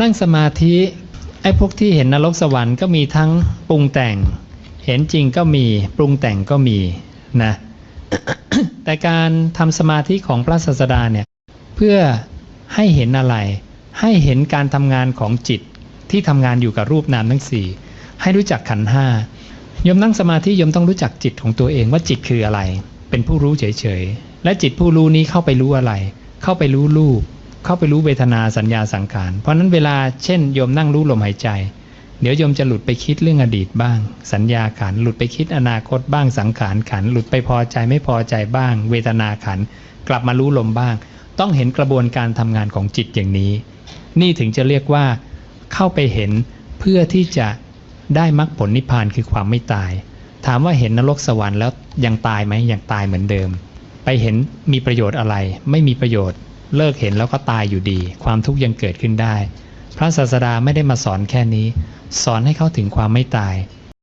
นั่งสมาธิไอ้พวกที่เห็นนรกสวรรค์ก็มีทั้งปรุงแต่ง เห็นจริงก็มีปรุงแต่งก็มีนะแต่การทำสมาธิของพระศาสดาเนี่ยเพื่อให้เห็นอะไร ให้เห็นการทำงานของจิตที่ทำงานอยู่กับรูปนามทั้งสี่ให้รู้จักขันห้ายมนั่งสมาธิยมต้องรู้จักจิตของตัวเองว่าจิตคืออะไร เป็นผู้รู้เฉยๆและจิตผู้รู้นี้เข้าไปรู้อะไร เข้าไปรู้รูป เข้าไปรู้เวทนาสัญญาสังขาร เพราะนั้นเวลาเช่นโยมนั่งรู้ลมหายใจ เดี๋ยวโยมจะหลุดไปคิดเรื่องอดีตบ้าง สัญญาขันหลุดไปคิดอนาคตบ้างสังขารขันหลุดไปพอใจไม่พอใจบ้าง เวทนาขันกลับมารู้ลมบ้าง ต้องเห็นกระบวนการทำงานของจิตอย่างนี้ นี่ถึงจะเรียกว่า เข้าไปเห็นเพื่อที่จะได้มรรคผลนิพพานคือความไม่ตาย ถามว่าเห็นนรกสวรรค์แล้วยังตายไหมยังตายเหมือนเดิม ไปเห็นมีประโยชน์อะไร ไม่มีประโยชน์ เลิกเห็นแล้วก็ตายอยู่ดี ความทุกข์ยังเกิดขึ้นได้ พระศาสดาไม่ได้มาสอนแค่นี้ สอนให้เข้าถึงความไม่ตาย